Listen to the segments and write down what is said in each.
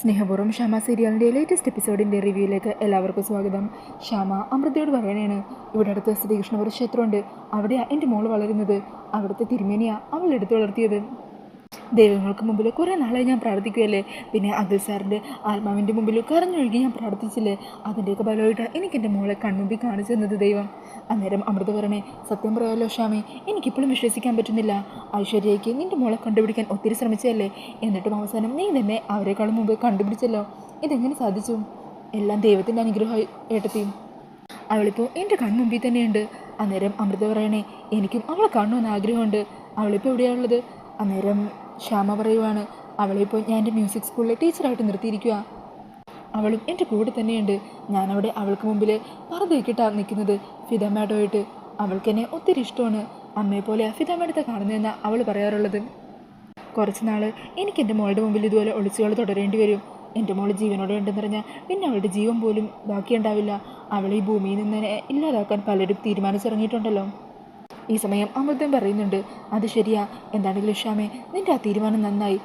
സ്നേഹപൂർവം ക്ഷമ സീരിയലിന്റെ ലേറ്റസ്റ്റ് എപ്പിസോഡിന്റെ റിവ്യൂയിലേക്ക് എല്ലാവർക്കും സ്വാഗതം. ക്ഷമ അമൃതയോട് പറയണേണ്. ഇവിടെ അടുത്ത് ശ്രീകൃഷ്ണപുര ക്ഷേത്രമുണ്ട്. അവിടെയാണ് എന്റെ മോൾ വളരുന്നത്. അവിടുത്തെ തിരുമേനിയാണ് അവൾ എടുത്തു വളർത്തിയത്. ദൈവങ്ങൾക്ക് മുമ്പിൽ കുറേ നാളായി ഞാൻ പ്രാർത്ഥിക്കുകയല്ലേ? പിന്നെ അഖിൽ സാറിന്റെ ആത്മാവിന്റെ മുമ്പിൽ കരഞ്ഞൊഴുകി ഞാൻ പ്രാർത്ഥിച്ചില്ലേ? അതിന്റെയൊക്കെ ബലമായിട്ട് എനിക്ക് എന്റെ മോളെ കൺമുമ്പിൽ കാണിച്ചു തന്നത് ദൈവം. അന്നേരം അമൃത പറയണേ സത്യം പറയാമല്ലോ ക്ഷാമി എനിക്കിപ്പോഴും വിശ്വസിക്കാൻ പറ്റുന്നില്ല. ഐശ്വര്യയ്ക്ക് നിന്റെ മോളെ കണ്ടുപിടിക്കാൻ ഒത്തിരി ശ്രമിച്ചതല്ലേ? എന്നിട്ടും അവസാനം നീ തന്നെ അവരെക്കാളും മുമ്പ് കണ്ടുപിടിച്ചല്ലോ. ഇതെങ്ങനെ സാധിച്ചു? എല്ലാം ദൈവത്തിന്റെ അനുഗ്രഹമായി ഏട്ടത്തിയും അവളിപ്പോൾ എന്റെ കൺമുമ്പിൽ തന്നെയുണ്ട്. അന്നേരം അമൃത പറയണേ എനിക്കും അവളെ കാണണമെന്ന് ആഗ്രഹമുണ്ട്. അവളിപ്പോൾ എവിടെയാണുള്ളത് അന്നേരം ശ്യാമ പറയുവാണ് അവളിപ്പോൾ ഞാൻ എന്റെ മ്യൂസിക് സ്കൂളിലെ ടീച്ചറായിട്ട് നിർത്തിയിരിക്കുക അവളും എന്റെ കൂടെ തന്നെയുണ്ട്. ഞാനവിടെ അവൾക്ക് മുമ്പിൽ പറതേക്കിട്ടാണ് നിൽക്കുന്നത്. ഫിദ മാഡമായിട്ട് അവൾക്ക് എന്നെ ഒത്തിരി ഇഷ്ടമാണ്. അമ്മയെ പോലെ ഫിദ മാഡത്തെ കാണുന്നതെന്നാണ് അവൾ പറയാറുള്ളത്. കുറച്ച് നാൾ എനിക്ക് എന്റെ മോളുടെ മുമ്പിൽ ഇതുപോലെ ഒളിച്ചുകൾ തുടരേണ്ടി വരും. എന്റെ മോൾ ജീവനോടെ ഉണ്ടെന്ന് പറഞ്ഞാൽ പിന്നെ അവളുടെ ജീവൻ പോലും ബാക്കിയുണ്ടാവില്ല. അവളെ ഈ ഭൂമിയിൽ നിന്ന് ഇല്ലാതാക്കാൻ പലരും തീരുമാനിച്ചിറങ്ങിയിട്ടുണ്ടല്ലോ. ഈ സമയം അമൃതം പറയുന്നുണ്ട് അത് ശരിയാ. എന്താണെങ്കിലും ഷാമേ നിന്റെ ആ തീരുമാനം നന്നായി.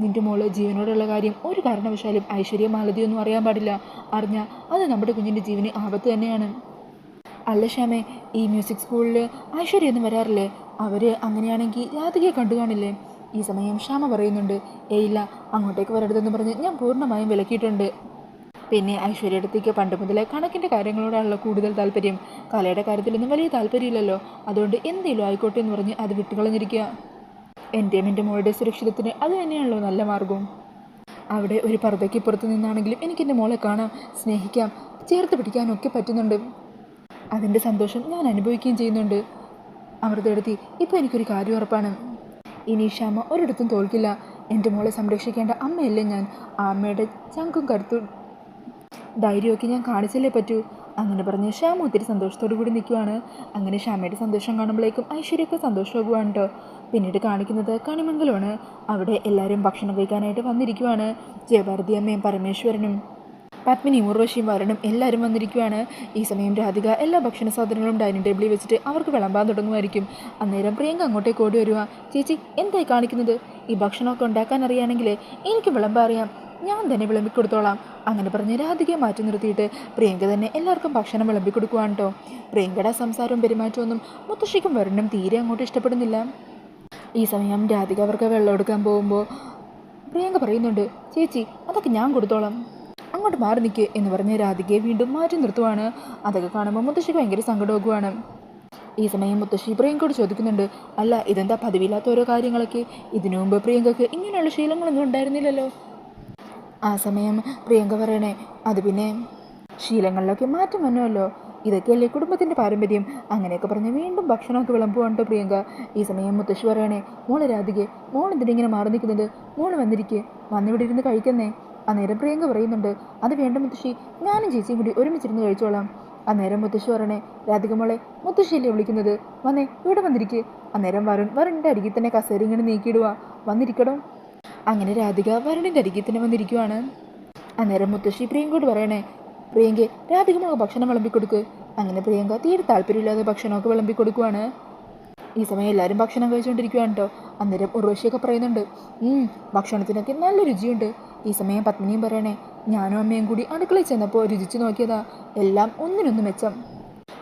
നിന്റെ മോൾ ജീവനോടുള്ള കാര്യം ഒരു കാരണവശാലും ഐശ്വര്യ മാലതിയൊന്നും അറിയാൻ പാടില്ല. അറിഞ്ഞാൽ അത് നമ്മുടെ കുഞ്ഞിന്റെ ജീവന് ആപത്ത് തന്നെയാണ്. അല്ല ശ്യാമേ ഈ മ്യൂസിക് സ്കൂളിൽ ഐശ്വര്യ ഒന്നും വരാറില്ലേ? അവർ അങ്ങനെയാണെങ്കിൽ രാധികയെ കണ്ടു കാണില്ലേ? ഈ സമയം ശ്യാമ പറയുന്നുണ്ട് ഏയില്ല അങ്ങോട്ടേക്ക് വരരുതെന്ന് പറഞ്ഞ് ഞാൻ പൂർണമായും വിലക്കിയിട്ടുണ്ട്. പിന്നെ ഐശ്വര്യ അടുത്തേക്ക് പണ്ട് മുതലേ കണക്കിന്റെ കാര്യങ്ങളോടാണല്ലോ കൂടുതൽ താല്പര്യം. കലയുടെ കാര്യത്തിലൊന്നും വലിയ താല്പര്യമില്ലല്ലോ. അതുകൊണ്ട് എന്തെങ്കിലും ആയിക്കോട്ടെ എന്ന് പറഞ്ഞ് അത് വിട്ടുകളഞ്ഞിരിക്കുക. എന്റെയും എന്റെ മോളുടെ സുരക്ഷിതത്തിന് അത് തന്നെയാണല്ലോ നല്ല മാർഗവും അവിടെ ഒരു പർദ്ദയ്ക്ക് പുറത്ത് നിന്നാണെങ്കിലും എനിക്കെന്റെ മോളെ കാണാം സ്നേഹിക്കാം ചേർത്ത് പിടിക്കാനൊക്കെ പറ്റുന്നുണ്ട്. അതിന്റെ സന്തോഷം ഞാൻ അനുഭവിക്കുകയും ചെയ്യുന്നുണ്ട്. അമൃതയെടുത്തി ഇപ്പോൾ എനിക്കൊരു കാര്യം ഉറപ്പാണ്. ഇനി ക്ഷമ ഒരിടത്തും തോൽക്കില്ല. എന്റെ മോളെ സംരക്ഷിക്കേണ്ട അമ്മയല്ലേ ഞാൻ. ആ അമ്മയുടെ ചങ്കും കരുത്തും ധൈര്യമൊക്കെ ഞാൻ കാണിച്ചല്ലേ പറ്റൂ? അങ്ങനെ പറഞ്ഞ് ശ്യാമ ഒത്തിരി സന്തോഷത്തോടു കൂടി നിൽക്കുവാണ്. അങ്ങനെ ശ്യാമയുടെ സന്തോഷം കാണുമ്പോഴേക്കും ഐശ്വര്യൊക്കെ സന്തോഷമാകുവാണ് കേട്ടോ പിന്നീട് കാണിക്കുന്നത് കണിമംഗലമാണ്. അവിടെ എല്ലാവരും ഭക്ഷണം കഴിക്കാനായിട്ട് വന്നിരിക്കുവാണ്. ജയഭാരതി അമ്മയും പരമേശ്വരനും. പത്മിനി ഉർവശിയും വരണം എല്ലാവരും വന്നിരിക്കുകയാണ് ഈ സമയം രാധിക എല്ലാ ഭക്ഷണ സാധനങ്ങളും ഡൈനിങ് ടേബിളിൽ വെച്ചിട്ട് അവർക്ക് വിളമ്പാൻ തുടങ്ങുമായിരിക്കും. അന്നേരം പ്രിയങ്ക അങ്ങോട്ടേക്ക് ഓടി വരുക ചേച്ചി എന്തായി കാണിക്കുന്നത്? ഈ ഭക്ഷണമൊക്കെ ഉണ്ടാക്കാൻ അറിയാണെങ്കിൽ എനിക്ക് വിളമ്പാൻ അറിയാം. ഞാൻ തന്നെ വിളമ്പി കൊടുത്തോളാം അങ്ങനെ പറഞ്ഞ് രാധികയെ മാറ്റി നിർത്തിയിട്ട് പ്രിയങ്ക തന്നെ എല്ലാവർക്കും ഭക്ഷണം വിളമ്പി കൊടുക്കുവാണ് കേട്ടോ പ്രിയങ്കയുടെ സംസാരവും പെരുമാറ്റമൊന്നും മുത്തശ്ശിക്കും വരണം തീരെ അങ്ങോട്ട് ഇഷ്ടപ്പെടുന്നില്ല. ഈ സമയം രാധിക അവർക്ക് വെള്ളം എടുക്കാൻ പോകുമ്പോൾ പ്രിയങ്ക പറയുന്നുണ്ട് ചേച്ചി അതൊക്കെ ഞാൻ കൊടുത്തോളാം. അങ്ങോട്ട് മാറി നിൽക്കുക എന്ന് പറഞ്ഞ് രാധികയെ വീണ്ടും മാറ്റി നിർത്തുവാണ്. അതൊക്കെ കാണുമ്പോൾ മുത്തശ്ശിക്ക് ഭയങ്കര സങ്കടമാകുവാണ്. ഈ സമയം മുത്തശ്ശി പ്രിയങ്കയോട് ചോദിക്കുന്നുണ്ട് അല്ല ഇതെന്താ പതിവില്ലാത്ത ഓരോ കാര്യങ്ങളൊക്കെ? ഇതിനു മുമ്പ് പ്രിയങ്കക്ക് ഇങ്ങനെയുള്ള ശീലങ്ങളൊന്നും ഉണ്ടായിരുന്നില്ലല്ലോ. ആ സമയം പ്രിയങ്ക പറയണേ അത് പിന്നെ ശീലങ്ങളിലൊക്കെ മാറ്റം വന്നുവല്ലോ ഇതൊക്കെയല്ലേ കുടുംബത്തിന്റെ പാരമ്പര്യം. അങ്ങനെയൊക്കെ പറഞ്ഞ് വീണ്ടും ഭക്ഷണമൊക്കെ വിളമ്പുവാണ് പ്രിയങ്ക. ഈ സമയം മുത്തശ്ശി പറയണേ മോളെ രാധികെ മോൾ എന്തിനിങ്ങനെ മാറി നിൽക്കുന്നത്? മോൾ വന്നിരിക്കേ. വന്നിവിടെ ഇരുന്ന് കഴിക്കുന്നേ. അന്നേരം പ്രിയങ്ക പറയുന്നുണ്ട് അത് വേണ്ട മുത്തശ്ശി ഞാനും ചേച്ചിയും കൂടി ഒരുമിച്ചിരുന്ന് കഴിച്ചോളാം. അന്നേരം മുത്തശ്ശി പറയണേ രാധികമോളെ മുത്തശ്ശിയല്ലേ വിളിക്കുന്നത്? വന്നേ ഇവിടെ വന്നിരിക്കേ. അന്നേരം വരുൺ വരുണിന്റെ അരികിൽ തന്നെ കസേര ഇങ്ങനെ നീക്കിയിടുക വന്നിരിക്കടോ. അങ്ങനെ രാധിക വരുണിന്റെ അരികിൽ തന്നെ വന്നിരിക്കുവാണ്. അന്നേരം മുത്തശ്ശി പ്രിയങ്കോട് പറയണേ പ്രിയങ്ക രാധിക മോൾക്ക് ഭക്ഷണം വിളമ്പി കൊടുക്ക് അങ്ങനെ പ്രിയങ്ക തീരെ താല്പര്യമില്ലാതെ ഭക്ഷണമൊക്കെ വിളമ്പി കൊടുക്കുവാണ് ഈ സമയം എല്ലാവരും ഭക്ഷണം കഴിച്ചുകൊണ്ടിരിക്കുകയാണ് കേട്ടോ അന്നേരം ഉറവശിയൊക്കെ പറയുന്നുണ്ട് "ഉം, ഭക്ഷണത്തിനൊക്കെ നല്ല രുചിയുണ്ട്. ഈ സമയം പത്മിനിയും പറയണേ. ഞാനും അമ്മയും കൂടി അടുക്കളയിൽ ചെന്നപ്പോൾ രുചിച്ച് നോക്കിയതാ. എല്ലാം ഒന്നിനൊന്ന് മെച്ചം.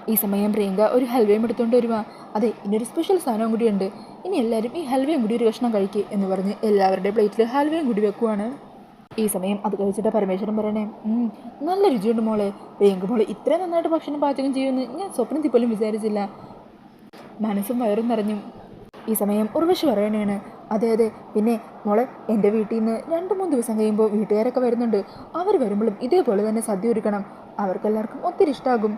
ഈ സമയം പ്രിയങ്ക ഒരു ഹൽവയും എടുത്തുകൊണ്ട് വരുവാ. അതെ ഇനിയൊരു സ്പെഷ്യൽ സാധനവും കൂടിയുണ്ട്. ഇനി എല്ലാവരും ഈ ഹൽവയും കൂടി ഒരു കഷ്ണം കഴിക്കുക എന്ന് പറഞ്ഞ് എല്ലാവരുടെ പ്ലേറ്റിൽ ഹൽവയും കൂടി വെക്കുവാണ്. ഈ സമയം അത് കഴിച്ചിട്ട് പരമേശ്വരൻ പറയണേ "ഉം, നല്ല രുചിയുണ്ട് മോളെ. പ്രിയങ്ക മോളെ ഇത്രയും നന്നായിട്ട് ഭക്ഷണം പാചകം ചെയ്യുമെന്ന് ഞാൻ സ്വപ്നത്തിൽ പോലും വിചാരിച്ചില്ല. മനസ്സും വയറും നിറഞ്ഞു ഈ സമയം ഉർവശി പറയണേണ്. അതെ അതെ. പിന്നെ മോളെ എന്റെ വീട്ടിൽ നിന്ന് രണ്ട് മൂന്ന് ദിവസം കഴിയുമ്പോൾ വീട്ടുകാരൊക്കെ വരുന്നുണ്ട്. അവർ വരുമ്പോഴും ഇതേപോലെ തന്നെ സദ്യ ഒരുക്കണം. അവർക്കെല്ലാവർക്കും ഒത്തിരി ഇഷ്ടമാകും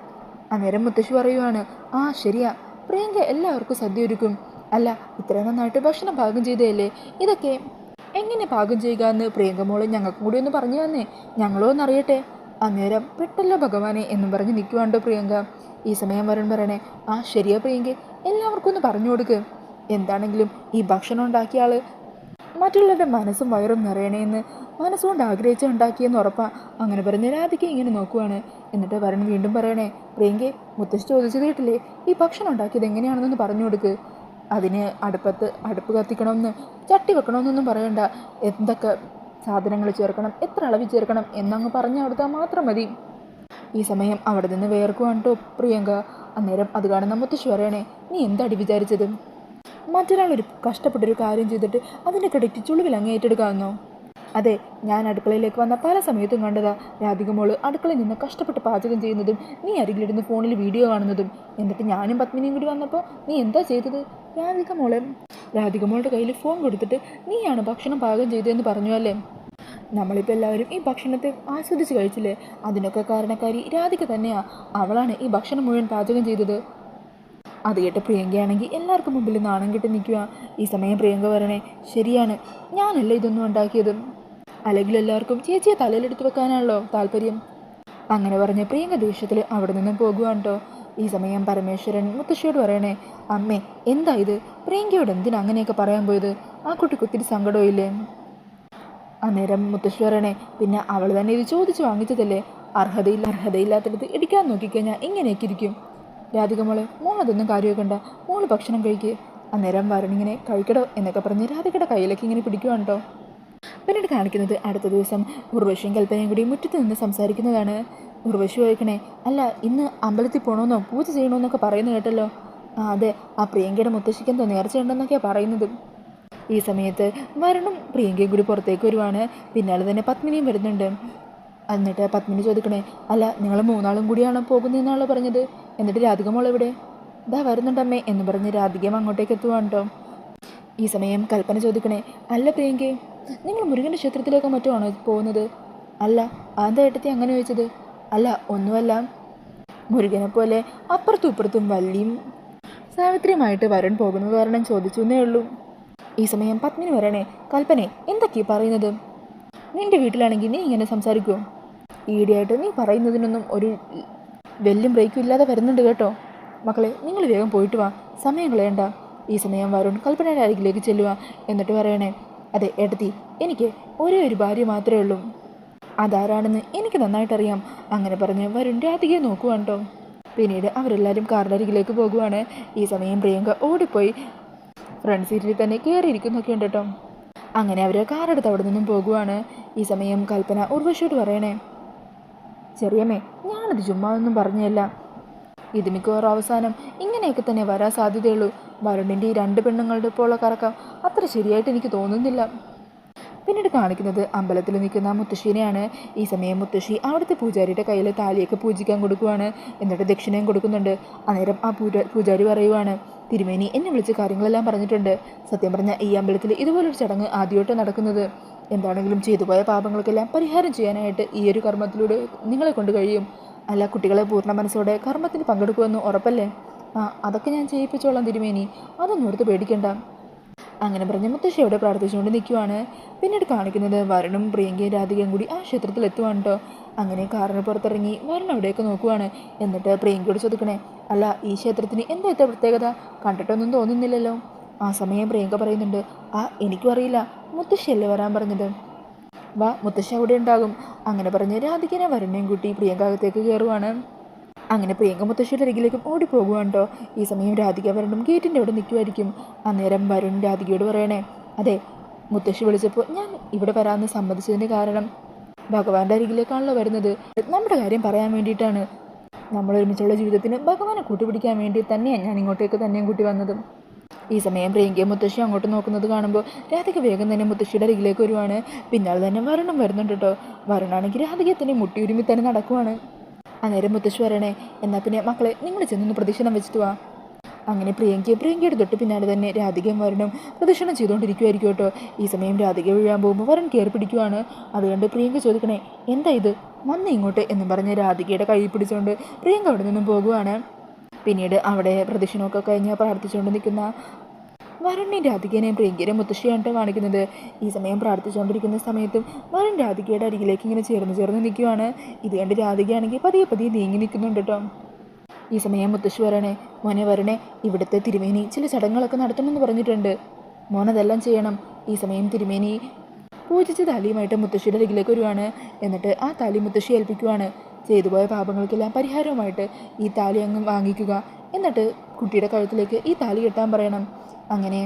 അന്നേരം മുത്തശ്ശി പറയുവാണ് ആ ശരിയാ. പ്രിയങ്ക എല്ലാവർക്കും സദ്യ ഒരുക്കും. അല്ല ഇത്ര നന്നായിട്ട് ഭക്ഷണം പാകം ചെയ്തതല്ലേ? ഇതൊക്കെ എങ്ങനെ പാകം ചെയ്യുക എന്ന് പ്രിയങ്ക മോൾ ഞങ്ങൾക്കും കൂടി ഒന്ന് പറഞ്ഞു തന്നേ. ഞങ്ങളോ ഒന്നറിയട്ടെ അന്നേരം പെട്ടല്ലോ ഭഗവാനെ എന്നും പറഞ്ഞ് നിൽക്കുവാണ്ടോ പ്രിയങ്ക. ഈ സമയം വരുൺ പറയണേ ആ ശരിയാ പ്രിയങ്ക. എല്ലാവർക്കും ഒന്ന് പറഞ്ഞു കൊടുക്ക്. എന്താണെങ്കിലും ഈ ഭക്ഷണം ഉണ്ടാക്കിയ ആൾ മറ്റുള്ളവരുടെ മനസ്സും വയറും നിറയണേന്ന് മനസ്സുകൊണ്ട് ആഗ്രഹിച്ച് ഉണ്ടാക്കിയെന്ന് ഉറപ്പാ. അങ്ങനെ പറഞ്ഞ രാധിക ഇങ്ങനെ നോക്കുവാണ്. എന്നിട്ട് വരൺ വീണ്ടും പറയണേ പ്രിയങ്കെ മുത്തശ്ശി ചോദിച്ചത് കേട്ടില്ലേ? ഈ ഭക്ഷണം ഉണ്ടാക്കിയത് എങ്ങനെയാണെന്നൊന്ന് പറഞ്ഞു കൊടുക്ക്. അതിന് അടുപ്പത്ത് അടുപ്പ് കത്തിക്കണമെന്ന് ചട്ടി വെക്കണമെന്നൊന്നും പറയണ്ട. എന്തൊക്കെ സാധനങ്ങൾ ചേർക്കണം എത്ര അളവിൽ ചേർക്കണം എന്നങ്ങ് പറഞ്ഞു കൊടുത്താൽ മാത്രം മതി. ഈ സമയം അവിടെ നിന്ന് വേർക്കുവാണ് കേട്ടോ പ്രിയങ്ക. അന്നേരം അത് കാണുന്ന മുത്തശ്ശി പറയണേ നീ എന്താടി വിചാരിച്ചത്? മറ്റൊരാളൊരു കഷ്ടപ്പെട്ടൊരു കാര്യം ചെയ്തിട്ട് അതിന്റെ ക്രെഡിറ്റ് ചുളിവിൽ അങ്ങ് ഏറ്റെടുക്കാമെന്നോ? അതെ ഞാൻ അടുക്കളയിലേക്ക് വന്ന പല സമയത്തും കണ്ടതാ രാധിക മോൾ അടുക്കളയിൽ നിന്ന് കഷ്ടപ്പെട്ട് പാചകം ചെയ്യുന്നതും നീ അരികിലിരുന്ന് ഫോണിൽ വീഡിയോ കാണുന്നതും. എന്നിട്ട് ഞാനും പത്മിനിയും കൂടി വന്നപ്പോൾ നീ എന്താ ചെയ്തത്? രാധിക മോളെ രാധിക മോളുടെ കയ്യിൽ ഫോൺ കൊടുത്തിട്ട് നീയാണ് ഭക്ഷണം പാകം ചെയ്തതെന്ന് പറഞ്ഞു അല്ലേ നമ്മളിപ്പോൾ എല്ലാവരും ഈ ഭക്ഷണത്തെ ആസ്വദിച്ച് കഴിച്ചില്ലേ? അതിനൊക്കെ കാരണക്കാരി രാധിക തന്നെയാ. അവളാണ് ഈ ഭക്ഷണം മുഴുവൻ പാചകം ചെയ്തത്. അത് കേട്ട് പ്രിയങ്കയാണെങ്കിൽ എല്ലാവർക്കും മുമ്പിൽ നാണം കെട്ടി നിൽക്കുക. ഈ സമയം പ്രിയങ്ക പറയണേ ശരിയാണ്. ഞാനല്ല ഇതൊന്നും ഉണ്ടാക്കിയത്? അല്ലെങ്കിൽ എല്ലാവർക്കും ചേച്ചിയെ തലയിലെടുത്ത് വെക്കാനാണല്ലോ താല്പര്യം? അങ്ങനെ പറഞ്ഞ് പ്രിയങ്ക ദേഷ്യത്തിൽ അവിടെ നിന്നും പോകുവാണ് കേട്ടോ ഈ സമയം പരമേശ്വരൻ മുത്തശ്ശിയോട് പറയണേ അമ്മേ എന്താ ഇത്? പ്രിയങ്കയോട് എന്തിനാ അങ്ങനെയൊക്കെ പറയാൻ പോയത്? ആ കുട്ടിക്ക് ഒത്തിരി സങ്കടമില്ലേ അന്നേരം മുത്തശ്ശി പറയണേ പിന്നെ അവൾ തന്നെ ഇത് ചോദിച്ച് വാങ്ങിച്ചതല്ലേ? അർഹതയില്ല അർഹതയില്ലാത്തടത്ത് ഇടിക്കാൻ നോക്കിക്കഴിഞ്ഞാൽ ഇങ്ങനെയൊക്കെ ഇരിക്കും. രാധിക മോളെ മോൾ അതൊന്നും കാര്യമൊക്കെ ഉണ്ടോ? മോൾ ഭക്ഷണം കഴിക്കുക അന്നേരം വരണിങ്ങനെ കഴിക്കടോ എന്നൊക്കെ പറഞ്ഞ് രാധികയുടെ കയ്യിലേക്ക് ഇങ്ങനെ പിടിക്കുവാണ് കേട്ടോ പിന്നീട് കാണിക്കുന്നത് അടുത്ത ദിവസം ഉർവശിയും കൽപ്പനയും കൂടി മുറ്റത്ത് നിന്ന് സംസാരിക്കുന്നതാണ്. ഉർവശി ചോദിക്കണേ അല്ല ഇന്ന് അമ്പലത്തിൽ പോകണമെന്നോ പൂജ ചെയ്യണമെന്നൊക്കെ പറയുന്നു കേട്ടല്ലോ. ആ അതെ. ആ പ്രിയങ്കയുടെ മുത്തശ്ശിക്കെന്തോ നേർച്ചയുണ്ടെന്നൊക്കെയാണ് പറയുന്നത്. ഈ സമയത്ത് വരണും പ്രിയങ്കയും കൂടി പുറത്തേക്ക് വരുവാണ്. പിന്നാലെ തന്നെ പത്മിനിയും വരുന്നുണ്ട്. എന്നിട്ട് പത്മിനി ചോദിക്കണേ അല്ല നിങ്ങൾ മൂന്നാളും കൂടിയാണോ പോകുന്നതെന്നാണല്ലോ പറഞ്ഞത്? എന്നിട്ട് രാധിക മോൾ എവിടെ? ഇതാ വരുന്നുണ്ടമ്മേ എന്ന് പറഞ്ഞ് രാധികയും അങ്ങോട്ടേക്ക് എത്തുവാണ് കേട്ടോ. ഈ സമയം കൽപ്പന ചോദിക്കണേ അല്ല പ്രിയങ്കേ നിങ്ങൾ മുരുകന്റെ ക്ഷേത്രത്തിലേക്കോ മറ്റോ ആണോ പോകുന്നത്? അല്ല അതെന്താ ഏട്ടത്തി അങ്ങനെ ചോദിച്ചത്? അല്ല ഒന്നുമല്ല. മുരുകനെ പോലെ അപ്പുറത്തും ഇപ്പുറത്തും വല്ലിയും സാവിത്രിയുമായിട്ട് വരൺ പോകുന്നത് കാരണം ചോദിച്ചു എന്നേ ഉള്ളൂ. ഈ സമയം പത്മിനി വരണേ കൽപ്പനെ എന്തൊക്കെയാ പറയുന്നത്? നിന്റെ വീട്ടിലാണെങ്കിൽ നീ ഇങ്ങനെ സംസാരിക്കുമോ ഈടെയായിട്ട് നീ പറയുന്നതിനൊന്നും ഒരു വെല്ലും ബ്രേക്കും ഇല്ലാതെ വരുന്നുണ്ട് കേട്ടോ. മക്കളെ നിങ്ങൾ വേഗം പോയിട്ട് വാ. സമയം കളയണ്ട. ഈ സമയം വരുൺ കൽപ്പനയുടെ അരികിലേക്ക് ചെല്ലുക എന്നിട്ട് പറയണേ അതെ എടുത്തി എനിക്ക് ഒരേ ഒരു ഭാര്യ മാത്രമേ ഉള്ളൂ. അതാരാണെന്ന് എനിക്ക് നന്നായിട്ടറിയാം. അങ്ങനെ പറഞ്ഞ് വരുൺ രാധികയെ നോക്കുവാണ് പിന്നീട് അവരെല്ലാവരും കാറിന്റെ അരികിലേക്ക് പോകുവാണ്. ഈ സമയം പ്രിയങ്ക ഓടിപ്പോയി. ഫ്രണ്ട് സീറ്റിൽ തന്നെ കയറിയിരിക്കുന്നൊക്കെ ഉണ്ട് കേട്ടോ. അങ്ങനെ അവർ കാറെടുത്ത് അവിടെ നിന്നും പോകുവാണ്. ഈ സമയം കൽപ്പന ഉർവശിയോട് പറയണേ ചെറിയമ്മേ ഞാനത് ചുമ്മാ ഒന്നും പറഞ്ഞല്ല. ഇത് മിക്കവാറും അവസാനം ഇങ്ങനെയൊക്കെ തന്നെ വരാൻ സാധ്യതയുള്ളൂ. വരുണിന്റെ ഈ രണ്ട് പെണ്ണുങ്ങളുടെ ഇപ്പോഴുള്ള കറക്കം അത്ര ശരിയായിട്ട് എനിക്ക് തോന്നുന്നില്ല. പിന്നീട് കാണിക്കുന്നത് അമ്പലത്തിൽ നിൽക്കുന്ന മുത്തശ്ശീനെയാണ്. ഈ സമയം മുത്തശ്ശി അവിടുത്തെ പൂജാരിയുടെ കയ്യിൽ താലിയൊക്കെ പൂജിക്കാൻ കൊടുക്കുവാണ്. എന്നിട്ട് ദക്ഷിണയും കൊടുക്കുന്നുണ്ട്. അന്നേരം ആ പൂജ പൂജാരി പറയുവാണ് തിരുമേനി എന്നെ വിളിച്ച് കാര്യങ്ങളെല്ലാം പറഞ്ഞിട്ടുണ്ട്. സത്യം പറഞ്ഞാൽ ഈ അമ്പലത്തിൽ ഇതുപോലൊരു ചടങ്ങ് ആദ്യമായിട്ട് നടക്കുന്നത്. എന്താണെങ്കിലും ചെയ്തു പോയ പാപങ്ങൾക്കെല്ലാം പരിഹാരം ചെയ്യാനായിട്ട് ഈ ഒരു കർമ്മത്തിലൂടെ നിങ്ങളെ കൊണ്ട് കഴിയും. അല്ല കുട്ടികളെ പൂർണ മനസ്സോടെ കർമ്മത്തിന് പങ്കെടുക്കുമെന്ന് ഉറപ്പല്ലേ? ആ അതൊക്കെ ഞാൻ ചെയ്യിപ്പിച്ചോളാം തിരുമേനി. അതൊന്നും ഓർത്ത് പേടിക്കണ്ട. അങ്ങനെ പറഞ്ഞ മുത്തശ്ശി അവിടെ പ്രാർത്ഥിച്ചുകൊണ്ട് നിൽക്കുവാണ്. പിന്നീട് കാണിക്കുന്നത് വരുണും പ്രിയങ്കയും രാധികയും കൂടി ആ ക്ഷേത്രത്തിൽ എത്തുവാണ് കേട്ടോ അങ്ങനെ കാറിന് പുറത്തിറങ്ങി വരുൺ അവിടെയൊക്കെ നോക്കുവാണ്. എന്നിട്ട് പ്രിയങ്കയോട് ചോദിക്കണേ അല്ല ഈ ക്ഷേത്രത്തിന് എന്താ ഇത്ര പ്രത്യേകത? കണ്ടിട്ടൊന്നും തോന്നുന്നില്ലല്ലോ. ആ സമയം പ്രിയങ്ക പറയുന്നുണ്ട് ആ എനിക്കും അറിയില്ല. മുത്തശ്ശിയല്ലേ വരാൻ പറഞ്ഞത്? വാ മുത്തശ്ശി അവിടെ ഉണ്ടാകും. അങ്ങനെ പറഞ്ഞ് രാധികനെ വരണേം കൂട്ടി പ്രിയങ്ക അകത്തേക്ക് കയറുവാണ്. അങ്ങനെ പ്രിയങ്ക മുത്തശ്ശിയുടെ അരികിലേക്കും ഓടിപ്പോകുവാണ്ടോ? ഈ സമയം രാധിക വരണം ഗേറ്റിന്റെ അവിടെ നിൽക്കുമായിരിക്കും അന്നേരം വരുൺ രാധികയോട് പറയണേ അതെ മുത്തശ്ശി വിളിച്ചപ്പോൾ ഞാൻ ഇവിടെ വരാമെന്ന് സമ്മതിച്ചതിന് കാരണം ഭഗവാന്റെ അരികിലേക്കാണല്ലോ വരുന്നത്. നമ്മുടെ കാര്യം പറയാൻ വേണ്ടിയിട്ടാണ്. നമ്മൾ ഒരുമിച്ചുള്ള ജീവിതത്തിന് ഭഗവാനെ കൂട്ടുപിടിക്കാൻ വേണ്ടി തന്നെയാണ് ഞാൻ ഇങ്ങോട്ടേക്ക് തന്നെയും കൂട്ടി വന്നത്. ഈ സമയം പ്രിയങ്കയും മുത്തശ്ശി അങ്ങോട്ട് നോക്കുന്നത് കാണുമ്പോൾ രാധിക വേഗം തന്നെ മുത്തശ്ശിയുടെ അരികിലേക്ക് വരുവാണ്. പിന്നാലെ തന്നെ വരണം വരുന്നുണ്ട് കേട്ടോ. വരണമാണെങ്കിൽ രാധിക തന്നെ മുട്ടി ഉരുമി തന്നെ നടക്കുവാണ്. അന്നേരം മുത്തശ്ശി വരണേ എന്നാൽ പിന്നെ മക്കളെ നിങ്ങൾ ചെന്നൊന്ന് പ്രദക്ഷിണം വെച്ചിട്ട് വാ. അങ്ങനെ പ്രിയങ്കയെ പ്രിയങ്കയുടെ തൊട്ട് പിന്നാലെ തന്നെ രാധികയും വരണം പ്രദക്ഷിണം ചെയ്തുകൊണ്ടിരിക്കുമായിരിക്കും കേട്ടോ. ഈ സമയം രാധിക വീഴാൻ പോകുമ്പോൾ വരൻ കയറി പിടിക്കുവാണ്. അതുകൊണ്ട് പ്രിയങ്ക ചോദിക്കണേ എന്താ ഇത്? വന്ന് ഇങ്ങോട്ട് എന്ന് പറഞ്ഞ് രാധികയുടെ കൈ പിടിച്ചുകൊണ്ട് പ്രിയങ്ക അവിടെ നിന്നും പോകുവാണ്. പിന്നീട് അവിടെ പ്രദക്ഷിണമൊക്കെ കഴിഞ്ഞ് പ്രാർത്ഥിച്ചുകൊണ്ട് നിൽക്കുന്ന വരുണിനെയും രാധികേനെയും പ്രിയങ്കരെ മുത്തശ്ശിയായിട്ട് കാണിക്കുന്നത്. ഈ സമയം പ്രാർത്ഥിച്ചുകൊണ്ടിരിക്കുന്ന സമയത്തും വരുൺ രാധികയുടെ അരികിലേക്ക് ഇങ്ങനെ ചേർന്ന് ചേർന്ന് നിൽക്കുകയാണ് ഇത് കണ്ട് രാധികയാണെങ്കിൽ പതിയെ പതിയെ നീങ്ങി നിൽക്കുന്നുണ്ട് കേട്ടോ. ഈ സമയം മുത്തശ്ശി വരണേ മോനെ വരണേ ഇവിടുത്തെ തിരുമേനി ചില ചടങ്ങുകളൊക്കെ നടത്തണമെന്ന് പറഞ്ഞിട്ടുണ്ട്. മോനതെല്ലാം ചെയ്യണം. ഈ സമയം തിരുമേനി പൂജിച്ച താലിയുമായിട്ട് മുത്തശ്ശിയുടെ അരികിലേക്ക് വരുവാണ്. എന്നിട്ട് ആ താലി മുത്തശ്ശി ഏൽപ്പിക്കുവാണ്. ചെയ്തുപോയ പാപങ്ങൾക്കെല്ലാം പരിഹാരവുമായിട്ട് ഈ താലി അങ്ങ് വാങ്ങിക്കുക. എന്നിട്ട് കുട്ടിയുടെ കഴുത്തിലേക്ക് ഈ താലി കെട്ടാൻ പറയണം. അങ്ങനെ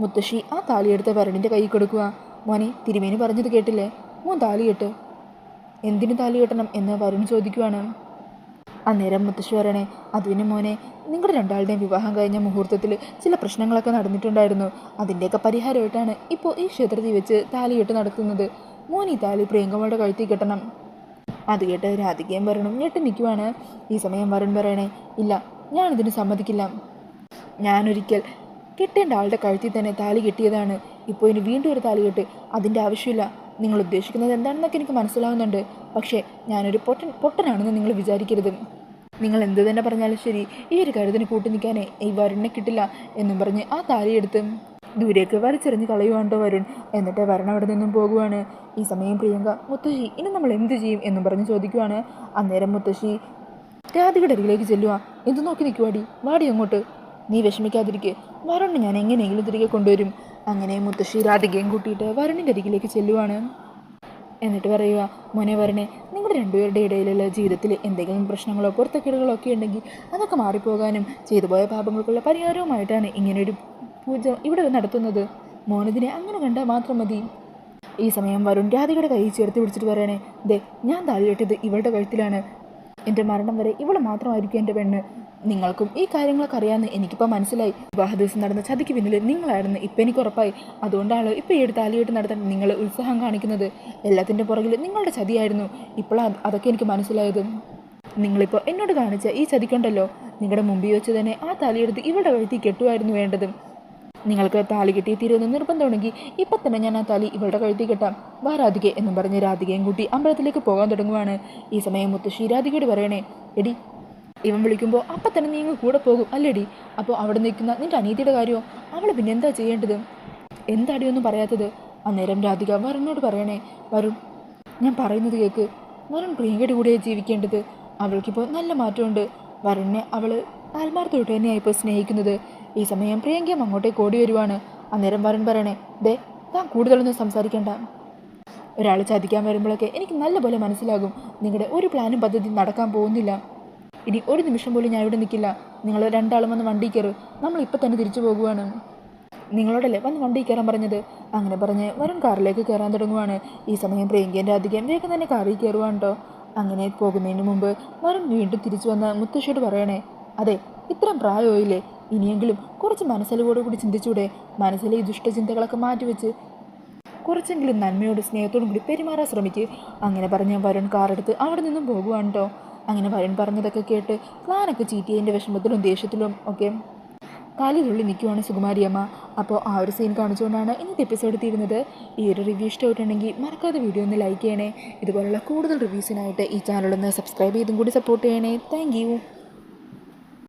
മുത്തശ്ശി ആ താലിയെടുത്ത് വരണിന്റെ കൈ കൊടുക്കുക. മോനെ തിരുമേനി പറഞ്ഞത് കേട്ടില്ലേ? മോൻ താലി കെട്ട്. എന്തിനു താലി കെട്ടണം എന്ന് വരുൺ ചോദിക്കുവാണ്. അന്നേരം മുത്തശ്ശി പറയണേ അതുവിന് മോനെ നിങ്ങളുടെ രണ്ടാളുടെയും വിവാഹം കഴിഞ്ഞ മുഹൂർത്തത്തിൽ ചില പ്രശ്നങ്ങളൊക്കെ നടന്നിട്ടുണ്ടായിരുന്നു. അതിന്റെയൊക്കെ പരിഹാരമായിട്ടാണ് ഇപ്പോൾ ഈ ക്ഷേത്രത്തിൽ വെച്ച് താലി കെട്ട് നടത്തുന്നത്. മോൻ ഈ താലി പ്രിയങ്കമ്മയുടെ കഴുത്തി കെട്ടണം. അത് കേട്ട് രാധികയും വരണം ഞെട്ടി നിൽക്കുവാണ് ഈ സമയം വരുൺ പറയണേ ഇല്ല ഞാനിതിന് സമ്മതിക്കില്ല. ഞാനൊരിക്കൽ കെട്ടേണ്ട ആളുടെ കഴുത്തിൽ തന്നെ താലി കെട്ടിയതാണ്. ഇപ്പോൾ ഇനി വീണ്ടും ഒരു താലി കെട്ട് അതിന്റെ ആവശ്യമില്ല. നിങ്ങൾ ഉദ്ദേശിക്കുന്നത് എന്താണെന്നൊക്കെ എനിക്ക് മനസ്സിലാവുന്നുണ്ട്. പക്ഷേ ഞാനൊരു പൊട്ടൻ പൊട്ടനാണെന്ന് നിങ്ങൾ വിചാരിക്കരുത്. നിങ്ങൾ എന്ത് തന്നെ പറഞ്ഞാലും ശരി. ഈ ഒരു കാര്യത്തിന് കൂട്ടി നിൽക്കാനേ ഈ വരുണിനെ കിട്ടില്ല എന്നും പറഞ്ഞ് ആ താലിയെടുത്ത് ദൂരേക്ക് വലിച്ചെറിഞ്ഞ് കളയുവാണ്ടോ വരുൺ? എന്നിട്ട് വരണം അവിടെ നിന്നും പോകുവാണ്. ഈ സമയം പ്രിയങ്ക മുത്തശ്ശി ഇനി നമ്മൾ എന്ത് ചെയ്യും? എന്നും പറഞ്ഞ് ചോദിക്കുവാണ്. അന്നേരം മുത്തശ്ശി രാധികയുടെ അരികിലേക്ക് ചെല്ലുക എന്ത് നോക്കി നിൽക്കുവാടി. വാടി അങ്ങോട്ട്. നീ വിഷമിക്കാതിരിക്കെ. വരണ് ഞാൻ എങ്ങനെയെങ്കിലും തിരികെ കൊണ്ടുവരും. അങ്ങനെ മുത്തശ്ശി രാധികയും കൂട്ടിയിട്ട് വരുണിന്റെ അരികിലേക്ക് ചെല്ലുവാണ്. എന്നിട്ട് പറയുക മോനെ വരണേ നിങ്ങളുടെ രണ്ടുപേരുടെ ഇടയിലുള്ള ജീവിതത്തിൽ എന്തെങ്കിലും പ്രശ്നങ്ങളോ പൊരുത്തക്കേടുകളോ ഒക്കെ ഉണ്ടെങ്കിൽ അതൊക്കെ മാറിപ്പോകാനും ചെയ്തു പോയ പാപങ്ങൾക്കുള്ള പരിഹാരവുമായിട്ടാണ് ഇങ്ങനൊരു പൂജ ഇവിടെ നടത്തുന്നത്. മോനതിനെ അങ്ങനെ കണ്ടാൽ മാത്രം മതി. ഈ സമയം വരുൺ രാധികയുടെ കൈ ചേർത്ത് പിടിച്ചിട്ട് പറയണേ ദേ ഞാൻ താഴെയിട്ടത് ഇവളുടെ കഴുത്തിലാണ്. എന്റെ മരണം വരെ ഇവൾ മാത്രമായിരിക്കും എന്റെ പെണ്ണ്. നിങ്ങൾക്കും ഈ കാര്യങ്ങളൊക്കെ അറിയാമെന്ന് എനിക്കിപ്പോൾ മനസ്സിലായി. വിവാഹ ദിവസം നടന്ന ചതിക്ക് പിന്നിൽ നിങ്ങളായിരുന്നു ഇപ്പം എനിക്ക് ഉറപ്പായി. അതുകൊണ്ടാണ് ഇപ്പോൾ ഈ ഒരു താലിയിട്ട് നടത്താൻ നിങ്ങൾ ഉത്സാഹം കാണിക്കുന്നത്. എല്ലാത്തിന്റെ പുറകിൽ നിങ്ങളുടെ ചതിയായിരുന്നു. ഇപ്പോഴാണ് അതൊക്കെ എനിക്ക് മനസ്സിലായത്. നിങ്ങളിപ്പോൾ എന്നോട് കാണിച്ച ഈ ചതിക്കുണ്ടല്ലോ. നിങ്ങളുടെ മുമ്പിൽ വെച്ച് തന്നെ ആ താലിയെടുത്ത് ഇവളുടെ വഴുത്തി കെട്ടുമായിരുന്നു വേണ്ടത്. നിങ്ങൾക്ക് താലി കിട്ടി തീരുമെന്ന് നിർബന്ധമുണ്ടെങ്കിൽ ഇപ്പം തന്നെ ഞാൻ ആ താലി ഇവളുടെ കഴുത്തി കെട്ടാം. വാ രാധികെ എന്നും പറഞ്ഞ് രാധികയും കൂട്ടി അമ്പലത്തിലേക്ക് പോകാൻ തുടങ്ങുവാണ്. ഈ സമയം മുത്തശ്ശി രാധികയോട് പറയണേ എടി ഇവൻ വിളിക്കുമ്പോൾ അപ്പം തന്നെ നീ കൂടെ പോകും അല്ലേടി? അപ്പോൾ അവിടെ നിൽക്കുന്ന നിന്റെ അനീതിയുടെ കാര്യമോ അവൾ പിന്നെ എന്താ ചെയ്യേണ്ടത്? എന്താടി ഒന്നും പറയാത്തത്? അന്നേരം രാധിക വരുണിനോട് പറയണേ വരുൺ ഞാൻ പറയുന്നത് കേൾക്ക് വരുൺ പ്രിയങ്കയുടെ കൂടെ ജീവിക്കേണ്ടത്. അവൾക്കിപ്പോൾ നല്ല മാറ്റമുണ്ട്. വരുണിനെ അവൾ ആത്മാർത്ഥമായിട്ട് തന്നെയാണ് ഇപ്പോൾ സ്നേഹിക്കുന്നത്. ഈ സമയം പ്രിയങ്കയും അങ്ങോട്ടേക്ക് ഓടി വരുവാണ് അന്നേരം വരൻ പറയണേ ദേ താൻ കൂടുതലൊന്നും സംസാരിക്കേണ്ട. ഒരാൾ ചതിക്കാൻ വരുമ്പോഴൊക്കെ എനിക്ക് നല്ലപോലെ മനസ്സിലാകും. നിങ്ങളുടെ ഒരു പ്ലാനും പദ്ധതി നടക്കാൻ പോകുന്നില്ല. ഇനി ഒരു നിമിഷം പോലും ഞാൻ ഇവിടെ നിൽക്കില്ല. നിങ്ങൾ രണ്ടാളും വന്ന് വണ്ടി കയറ്. നമ്മൾ ഇപ്പം തന്നെ തിരിച്ചു പോകുവാണ്. നിങ്ങളോടല്ലേ വന്ന് വണ്ടി കയറാൻ പറഞ്ഞത്? അങ്ങനെ പറഞ്ഞ് വരൻ കാറിലേക്ക് കയറാൻ തുടങ്ങുവാണ്. ഈ സമയം പ്രിയങ്കേന്റെ അധികം വേഗം തന്നെ കാറിൽ കയറുവാണ് കേട്ടോ. അങ്ങനെ പോകുന്നതിന് മുമ്പ് വരൻ വീണ്ടും തിരിച്ചു വന്ന് മുത്തശ്ശിയോട് പറയണേ അതെ ഇത്രയും പ്രായമായില്ലേ? ഇനിയെങ്കിലും കുറച്ച് മനസ്സിലോട് കൂടി ചിന്തിച്ചൂടെ. മനസ്സിലെ ഈ ദുഷ്ടചിന്തകളൊക്കെ മാറ്റിവെച്ച് കുറച്ചെങ്കിലും നന്മയോട് സ്നേഹത്തോടും കൂടി പെരുമാറാൻ ശ്രമിക്കുക അങ്ങനെ പറഞ്ഞ വരുൺ കാറെടുത്ത് അവിടെ നിന്നും പോകുവാണ് കേട്ടോ അങ്ങനെ വരുൺ പറഞ്ഞതൊക്കെ കേട്ട് പ്ലാനൊക്കെ ചീറ്റിയതിന്റെ വിഷമത്തിലും ദേഷ്യത്തിലും ഒക്കെ കാലിലുള്ളി നിൽക്കുവാണ് സുകുമാരിയമ്മ. അപ്പോൾ ആ ഒരു സീൻ കാണിച്ചുകൊണ്ടാണ് ഇന്നത്തെ എപ്പിസോഡ് തീരുന്നത്. ഈ ഒരു റിവ്യൂ ഇഷ്ടമായിട്ടുണ്ടെങ്കിൽ മറക്കാതെ വീഡിയോ ഒന്ന് ലൈക്ക് ചെയ്യണേ. ഇതുപോലുള്ള കൂടുതൽ റിവ്യൂസിനായിട്ട് ഈ ചാനലൊന്ന് സബ്സ്ക്രൈബ് ചെയ്തും കൂടി സപ്പോർട്ട് ചെയ്യണേ. താങ്ക്